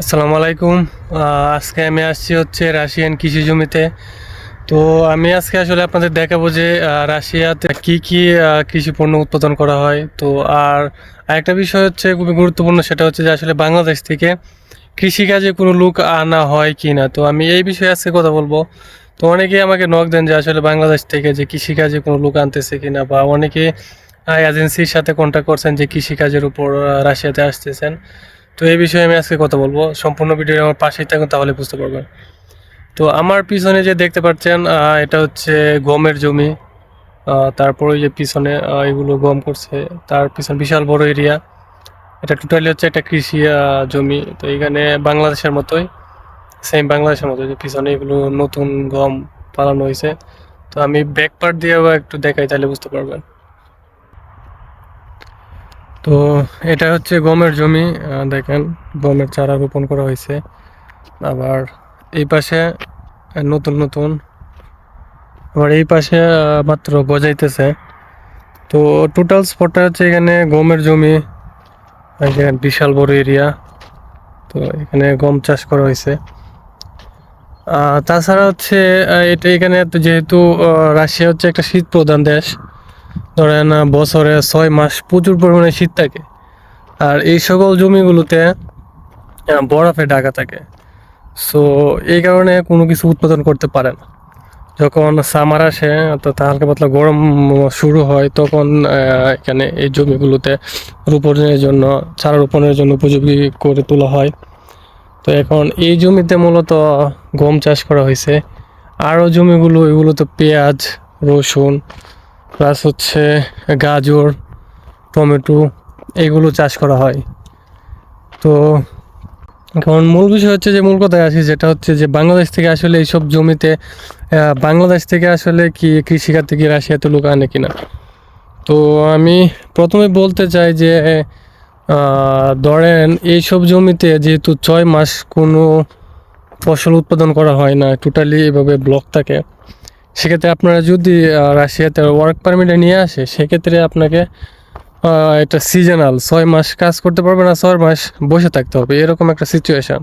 আসসালামু আলাইকুম। আজকে আমি আসছি হচ্ছে রাশিয়ান কৃষি জমিতে। তো আমি আজকে আসলে আপনাদের দেখাবো যে রাশিয়াতে কি কি কৃষি পণ্য উৎপাদন করা হয়। তো আর আরেকটা বিষয় হচ্ছে খুবই গুরুত্বপূর্ণ, সেটা হচ্ছে যে আসলে বাংলাদেশ থেকে কৃষিকাজে কোনো লোক আনা হয় কি না তো আমি এই বিষয়ে আজকে কথা বলব। তো অনেকেই আমাকে নক দেন যে, আসলে বাংলাদেশ থেকে যে কৃষিকাজে কোনো লোক আনতেছে কি না বা অনেকে এজেন্সির সাথে কন্ট্যাক্ট করছেন যে কৃষিকাজের উপর রাশিয়াতে আসতেছেন। তো এই বিষয়ে আমি আজকে কথা বলব। সম্পূর্ণ ভিডিও আমার পাশেই থাকুন, তাহলে বুঝতে পারবেন। তো আমার পিছনে যে দেখতে পাচ্ছেন এটা হচ্ছে গমের জমি। তারপর ওই যে পিছনে এগুলো গম করছে। তার পিছনে বিশাল বড় এরিয়া। এটা টোটালি হচ্ছে একটা কৃষি জমি। তো এখানে বাংলাদেশের মতোই সেম বাংলাদেশের মতো যে পিছনে এগুলো নতুন গম পালানো হয়েছে। তো আমি ব্যাক পার্ট দিয়েও একটু দেখাই, তাহলে বুঝতে পারবেন। তো এটা হচ্ছে গমের জমি দেখেন, গমের চারা রোপণ করা হয়েছে। আবার এই পাশে নতুন নতুন। আবার এই পাশে মাত্র গজাইতেছে। তো টোটাল স্পটটা হচ্ছে এখানে গমের জমি বিশাল বড় এরিয়া তো এখানে গম চাষ করা হয়েছে। তাছাড়া হচ্ছে এটা এখানে যেহেতু রাশিয়া হচ্ছে একটা শীত প্রধান দেশ। ধরেন বছরে ছয় মাস প্রচুর পরিমাণে শীত থাকে। আর এই সকল জমিগুলোতে বরফে ঢাকা থাকে। সো এই কারণে কোনো কিছু উৎপাদন করতে পারে না। যখন সামার আসে, অর্থাৎ হালকা পাতলা গরম শুরু হয়, তখন এখানে এই জমিগুলোতে রোপণের জন্য, চারা রোপণের জন্য উপযোগী করে তোলা হয়। তো এখন এই জমিতে মূলত গম চাষ করা হয়েছে। আরও জমিগুলো, এগুলোতে পেঁয়াজ, রসুন প্লাস হচ্ছে গাজর, টমেটো, এগুলো চাষ করা হয়। তো এখন মূল বিষয় হচ্ছে যে, মূল কথায় আসি, যেটা হচ্ছে যে, বাংলাদেশ থেকে আসলে এইসব জমিতে বাংলাদেশ থেকে আসলে কি কৃষিখাত থেকে রাশিয়াতে লোক আনে কিনা? তো আমি প্রথমে বলতে চাই যে ধরেন এইসব জমিতে যেহেতু ছয় মাস কোনো ফসল উৎপাদন করা হয় না টোটালি এভাবে ব্লক থাকে সেক্ষেত্রে আপনারা যদি রাশিয়াতে ওয়ার্ক পারমিটে নিয়ে আসে, সেক্ষেত্রে আপনাকে এটা সিজনাল ছয় মাস কাজ করতে পারবে না, ছয় মাস বসে থাকতে হবে, এরকম একটা সিচুয়েশান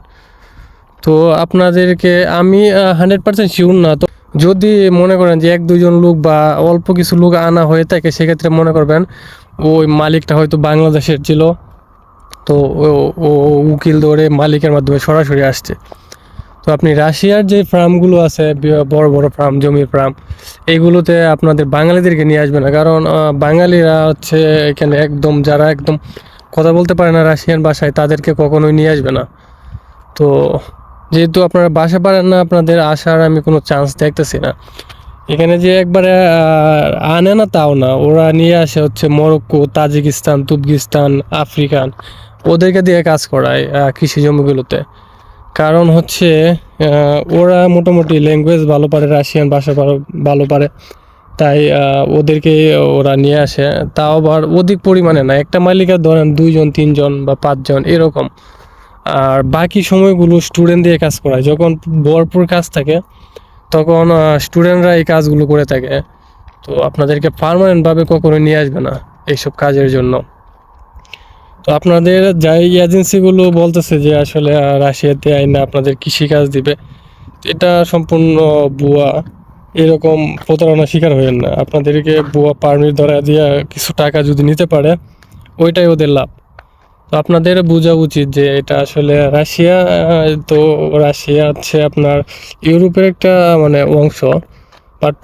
তো আপনাদেরকে আমি হান্ড্রেড পার্সেন্ট শিওর না, তো যদি মনে করেন যে এক দুজন লোক বা অল্প কিছু লোক আনা হয়ে থাকে, সেক্ষেত্রে মনে করবেন ওই মালিকটা হয়তো বাংলাদেশের ছিল, তো ও উকিল ধরে মালিকের মাধ্যমে সরাসরি আসছে। তো আপনি রাশিয়ার যে ফার্মগুলো আছে বড় বড় ফার্ম, জমির ফার্ম, এগুলোতে আপনাদের বাঙালিদেরকে নিয়ে আসবে না। কারণ বাঙালিরা হচ্ছে এখানে একদম, যারা একদম কথা বলতে পারে না রাশিয়ান ভাষায়, তাদেরকে কখনোই নিয়ে আসবে না। তো যেহেতু আপনারা বাসা পারেন না, আপনাদের আসার আমি কোনো চান্স দেখতেছি না। এখানে যে একবারে আনে না তাও না, ওরা নিয়ে আসে হচ্ছে মরক্কো, তাজিকিস্তান, তুর্কিস্তান, আফ্রিকান। ওদেরকে দিয়ে কাজ করায় কৃষি জমিগুলোতে। কারণ হচ্ছে ওরা মোটামুটি ল্যাঙ্গুয়েজ ভালো পারে রাশিয়ান ভাষা ভালো- পারে, তাই ওদেরকে ওরা নিয়ে আসে। তাও আবার অধিক পরিমাণে না, একটা মালিকের ধরেন দুইজন, তিনজন বা পাঁচজন, এরকম। আর বাকি সময়গুলো স্টুডেন্ট দিয়ে কাজ করায়। যখন ভরপুর কাজ থাকে, তখন স্টুডেন্টরা এই কাজগুলো করে থাকে। তো আপনাদেরকে পারমানেন্টভাবে কখনো নিয়ে আসবে না, এইসব কাজের জন্য। তো আপনাদের যাই এজেন্সিগুলো বলতেছে যে আসলে রাশিয়াতে আইনা আপনাদের কৃষিকাজ দিবে। এটা সম্পূর্ণ বুয়া এরকম প্রতারণা শিকার হবেন না। আপনাদেরকে বুয়া পারমিট ধরা দিয়ে কিছু টাকা যদি নিতে পারে ওইটাই ওদের লাভ। তো আপনাদের বোঝা উচিত যে এটা আসলে রাশিয়া তো রাশিয়া হচ্ছে আপনার ইউরোপের একটা মানে অংশ। বাট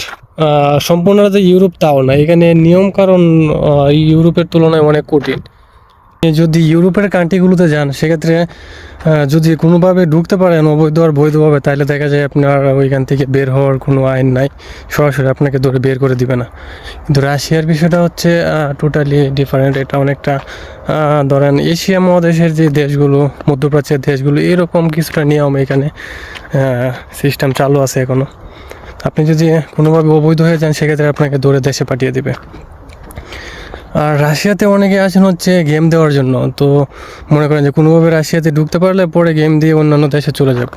সম্পূর্ণ যে ইউরোপ তাও না। এখানে নিয়ম কারণ আহ, ইউরোপের তুলনায় অনেক কঠিন। যদি ইউরোপের কান্ট্রিগুলোতে যান, সেক্ষেত্রে যদি কোনোভাবে ঢুকতে পারেন অবৈধ আর বৈধভাবে, তাহলে দেখা যায় আপনার ওইখান থেকে বের হওয়ার কোনো আইন নাই। সরাসরি আপনাকে ধরে বের করে দিবে না। কিন্তু রাশিয়ার বিষয়টা হচ্ছে টোটালি ডিফারেন্ট এটা অনেকটা ধরেন এশিয়া মহাদেশের যে দেশগুলো, মধ্যপ্রাচ্যের দেশগুলো, এরকম কিছুটা নিয়ম এখানে সিস্টেম চালু আছে এখনও। আপনি যদি কোনোভাবে অবৈধ হয়ে যান, সেক্ষেত্রে আপনাকে ধরে দেশে পাঠিয়ে দিবে। আর রাশিয়াতে অনেকে আসেন হচ্ছে গেম দেওয়ার জন্য। তো মনে করেন যে কোনোভাবে রাশিয়াতে ঢুকতে পারলে পরে গেম দিয়ে অন্যান্য দেশে চলে যাব।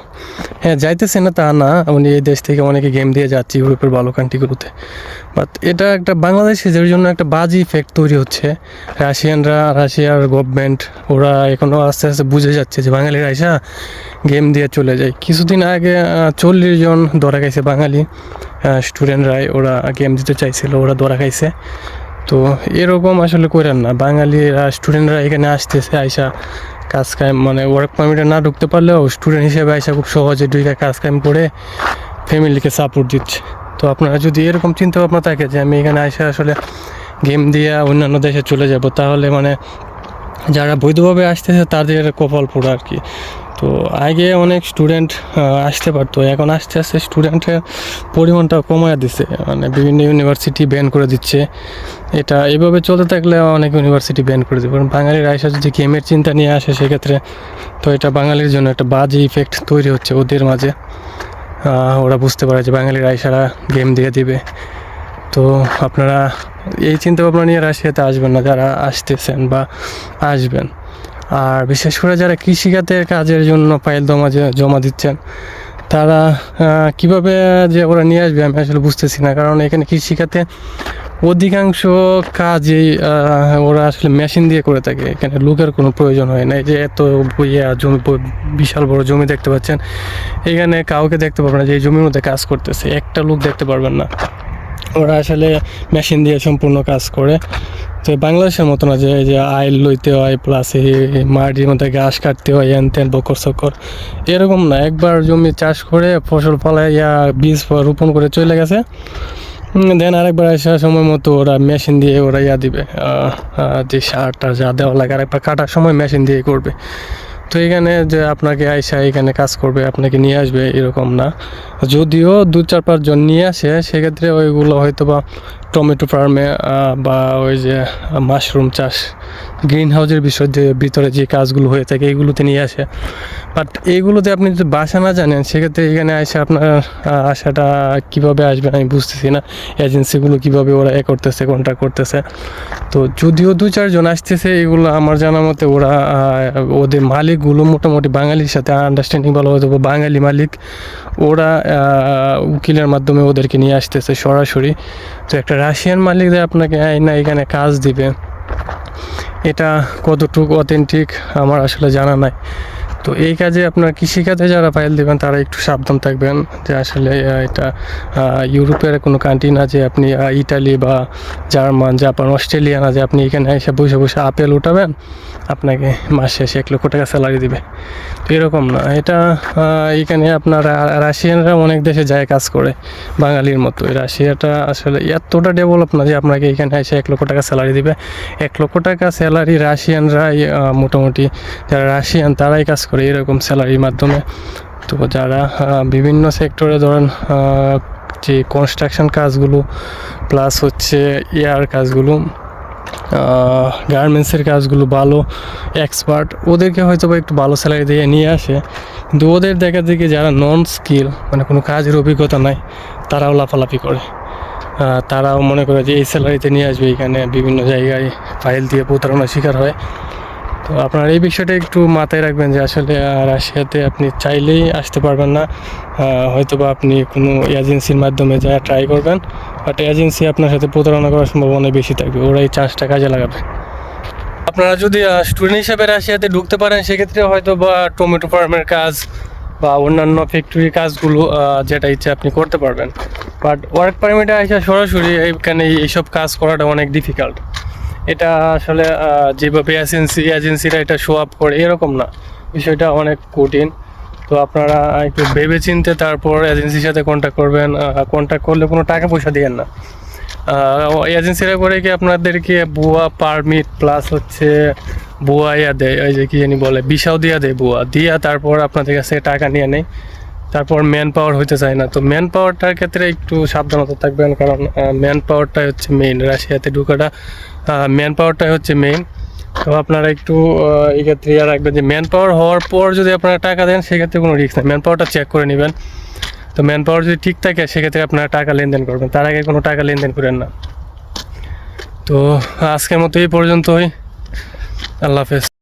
হ্যাঁ যাইতেছে না তা না উনি এই দেশ থেকে অনেকে গেম দিয়ে যাচ্ছে ইউরোপের ভালো কান্ট্রিগুলোতে বাট এটা একটা বাংলাদেশের জন্য একটা বাজি ইফেক্ট তৈরি হচ্ছে। রাশিয়ানরা, রাশিয়ার গভর্নমেন্ট ওরা এখনও আস্তে আস্তে বুঝে যাচ্ছে যে বাঙালিরা আইসা গেম দিয়ে চলে যায়। কিছুদিন আগে চল্লিশ জন ধরা খাইছে বাঙালি স্টুডেন্টরাই ওরা গেম দিতে চাইছিল, ওরা ধরা খাইছে। তো এরকম আসলে করেন না। বাঙালিরা স্টুডেন্টরা এখানে আসতেছে, আইসা কাজ কাম মানে ওয়ার্ক পারমিটে না ঢুকতে পারলেও স্টুডেন্ট হিসেবে আইসা খুব সহজে ঢুকে কাজ কাম করে ফ্যামিলিকে সাপোর্ট দিচ্ছে। তো আপনারা যদি এরকম চিন্তা ভাবনা থাকে যে আমি এখানে আইসা আসলে গেম দিয়ে অন্যান্য দেশে চলে যাব, তাহলে মানে যারা বৈধভাবে আসতেছে তাদের কপাল পুরো আর কি। তো আগে অনেক স্টুডেন্ট আসতে পারতো, এখন আস্তে আস্তে স্টুডেন্টের পরিমাণটা কমায় দিচ্ছে মানে বিভিন্ন ইউনিভার্সিটি ব্যান করে দিচ্ছে। এটা এভাবে চলতে থাকলে অনেক ইউনিভার্সিটি ব্যান করে দেবে। কারণ বাঙালির আয়সা যদি গেমের চিন্তা নিয়ে আসে, সেক্ষেত্রে তো এটা বাঙালির জন্য একটা বাজে ইফেক্ট তৈরি হচ্ছে ওদের মাঝে। ওরা বুঝতে পারে যে বাঙালির আয়সারা গেম দিয়ে দিবে। তো আপনারা এই চিন্তা ভাবনা নিয়ে রাশিয়াতে আসবেন না, যারা আসতেছেন বা আসবেন। আর বিশেষ করে যারা কৃষিখাতের কাজের জন্য ফাইল জমা জমা দিচ্ছেন, তারা কীভাবে যে ওরা নিয়ে আসবে আমি আসলে বুঝতেছি না। কারণ এখানে কৃষিখাতে অধিকাংশ কাজই ওরা আসলে মেশিন দিয়ে করে থাকে। এখানে লোকের কোনো প্রয়োজন হয় না যে এত ইয়া জমি বিশাল বড় জমি দেখতে পাচ্ছেন। এখানে কাউকে দেখতে পারবেন না যে এই জমির মধ্যে কাজ করতেছে। একটা লোক দেখতে পারবেন না। ওরা আসলে মেশিন দিয়ে সম্পূর্ণ কাজ করে। তো বাংলাদেশের মতো না যে, এই যে আইল লইতে হয় প্লাস এই মাটির মধ্যে ঘাস কাটতে হয়, এন তেন, বকর সকর এরকম না। একবার জমি চাষ করে ফসল ফলায় ইয়া বীজ রোপণ করে চলে গেছে। দেন আরেকবার আসা সময় মতো ওরা মেশিন দিয়ে ওরা ইয়া দিবে। যে সার টার যা দেওয়া লাগে, আরেকবার কাটার সময় মেশিন দিয়ে করবে। তো এখানে যে আপনাকে আইসা এখানে কাজ করবে, আপনাকে নিয়ে আসবে, এরকম না। যদিও দু চার পাঁচজন নিয়ে আসে, সেক্ষেত্রে ওইগুলো হয়তো বা টমেটো ফার্মে বা ওই যে মাশরুম চাষ গ্রিন হাউসের বিষয় যে ভিতরে যে কাজগুলো হয়ে থাকে এইগুলোতে নিয়ে আসে। বাট এইগুলোতে আপনি যদি বাসা না জানেন, সেক্ষেত্রে এখানে এসে আপনার আসাটা কীভাবে আসবেন আমি বুঝতেছি না। এজেন্সিগুলো কীভাবে ওরা এ করতেছে কন্ট্যাক্ট করতেছে। তো যদিও দু চারজন আসতেছে, এগুলো আমার জানা মতে ওরা ওদের মালিকগুলো মোটামুটি বাঙালির সাথে আন্ডারস্ট্যান্ডিং ভালো হয়তো বাঙালি মালিক, ওরা উকিলের মাধ্যমে ওদেরকে নিয়ে আসতেছে সরাসরি। তো একটা রাশিয়ান মালিকদের আপনাকে না এখানে কাজ দিবে, এটা কতটুকু অথেন্টিক আমার আসলে জানা নাই। তো এই কাজে আপনার কৃষিখাতে যারা ফাইল দেবেন, তারা একটু সাবধান থাকবেন যে আসলে এটা ইউরোপের কোনো কান্ট্রি না যে আপনি ইটালি বা জার্মান, জাপান, অস্ট্রেলিয়া না যে আপনি এখানে এসে বসে বসে আপেল উঠাবেন, আপনাকে মাস শেষে এক লক্ষ টাকা স্যালারি দিবে। তো এরকম না, এটা এখানে আপনার, রাশিয়ানরা অনেক দেশে যায় কাজ করে, বাঙালির মতো। রাশিয়াটা আসলে এতটা ডেভেলপ না যে আপনাকে এখানে এসে এক লক্ষ টাকা স্যালারি দিবে। এক লক্ষ টাকা স্যালারি রাশিয়ানরাই মোটামুটি, যারা রাশিয়ান তারাই কাজ করে। এরকম স্যালারির মাধ্যমে তো যারা বিভিন্ন সেক্টরে ধরেন যে কনস্ট্রাকশন কাজগুলো প্লাস হচ্ছে এয়ার কাজগুলো গার্মেন্টসের কাজগুলো ভালো এক্সপার্ট ওদেরকে হয়তো বা একটু ভালো স্যালারি দিয়ে নিয়ে আসে। কিন্তু ওদের দেখা দেখি যারা নন স্কিল মানে কোনো কাজের অভিজ্ঞতা নাই, তারাও লাফালাফি করে। তারাও মনে করে যে এই স্যালারিতে নিয়ে আসবে এখানে, বিভিন্ন জায়গায় ফাইল দিয়ে প্রতারণার শিকার হয়। তো আপনার এই বিষয়টা একটু মাথায় রাখবেন যে আসলে রাশিয়াতে আপনি চাইলেই আসতে পারবেন না। হয়তো বা আপনি কোনো এজেন্সির মাধ্যমে যা ট্রাই করবেন বাট এজেন্সি আপনার সাথে প্রতারণা করার সম্ভাবনা বেশি থাকবে। ওরা এই চান্সটা কাজে লাগাবে। আপনারা যদি স্টুডেন্ট হিসাবে রাশিয়াতে ঢুকতে পারেন, সেক্ষেত্রে হয়তো বা টমেটো ফার্মের কাজ বা অন্যান্য ফ্যাক্টরির কাজগুলো যেটা ইচ্ছে আপনি করতে পারবেন। বাট ওয়ার্ক পারমিটে আসা সরাসরি এইখানে এইসব কাজ করাটা অনেক ডিফিকাল্ট এটা আসলে যেভাবে এজেন্সি এজেন্সিরা এটা শো আপ করে, এরকম না। বিষয়টা অনেক কঠিন। তো আপনারা একটু ভেবে চিনতে তারপর এজেন্সির সাথে কন্ট্যাক্ট করবেন কন্ট্যাক্ট করলে কোনো টাকা পয়সা দিয়েন না। এজেন্সিরা করে কি আপনাদেরকে বুয়া পারমিট প্লাস হচ্ছে বুয়া ইয়া দেয় ওই যে কি জানি বলে বিশাও দিয়া দেয় বুয়া। দিয়া তারপর আপনাদের কাছে টাকা নিয়ে নেয়। তারপর ম্যান পাওয়ার হইতে চায় না। তো ম্যান পাওয়ারটার ক্ষেত্রে একটু সাবধানতা থাকবেন, কারণ ম্যান পাওয়ারটাই হচ্ছে মেইন রাশিয়াতে ঢুকাটা ম্যান পাওয়ারটাই হচ্ছে মেইন তো আপনারা একটু এক্ষেত্রে ইয়া ইয়ে রাখবেন যে ম্যান পাওয়ার হওয়ার পর যদি আপনারা টাকা দেন, সেক্ষেত্রে কোনো রিস্ক নেই। ম্যান পাওয়ারটা চেক করে নেবেন। তো ম্যান পাওয়ার যদি ঠিক থাকে, সেক্ষেত্রে আপনারা টাকা লেনদেন করবেন। তার আগে কোনো টাকা লেনদেন করেন না। তো আজকের মতো এই পর্যন্তই। আল্লাহ হাফেজ।